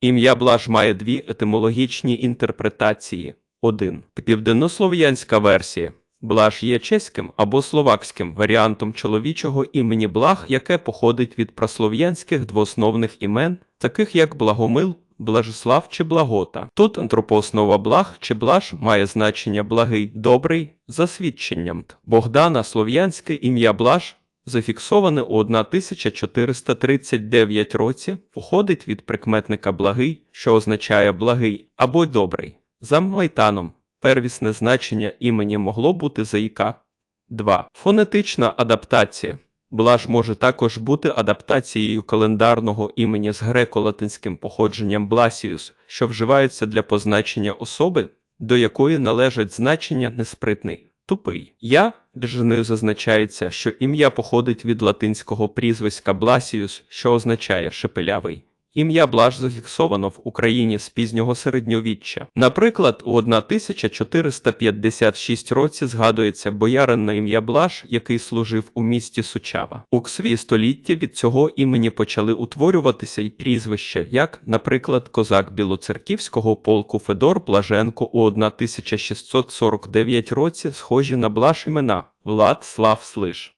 Ім'я Блаж має дві етимологічні інтерпретації. 1. Південнослов'янська версія. Блаж є чеським або словакським варіантом чоловічого імені Благ, яке походить від праслов'янських двоосновних імен, таких як Благомил, Блажеслав чи Благота. Тут антропооснова благ чи блаж має значення благий, добрий, за свідченням Богдана слов'янське ім'я Блаж зафіксоване у 1439 році, походить від прикметника благий, що означає благий або добрий. За Майтаном первісне значення імені могло бути заїка. 2. Фонетична адаптація. Блаж може також бути адаптацією календарного імені з греко-латинським походженням Бласіус, що вживається для позначення особи, до якої належать значення неспритний, тупий. Я держиною зазначається, що ім'я походить від латинського прізвиська Бласіус, що означає шепелявий. Ім'я Блаж зафіксовано в Україні з пізнього середньовіччя. Наприклад, у 1456 році згадується боярин на ім'я Блаж, який служив у місті Сучава. У ксві століття від цього імені почали утворюватися й прізвища, як, наприклад, козак Білоцерківського полку Федор Блаженко у 1649 році, схожі на Блаж імена Влад Слав Слиш.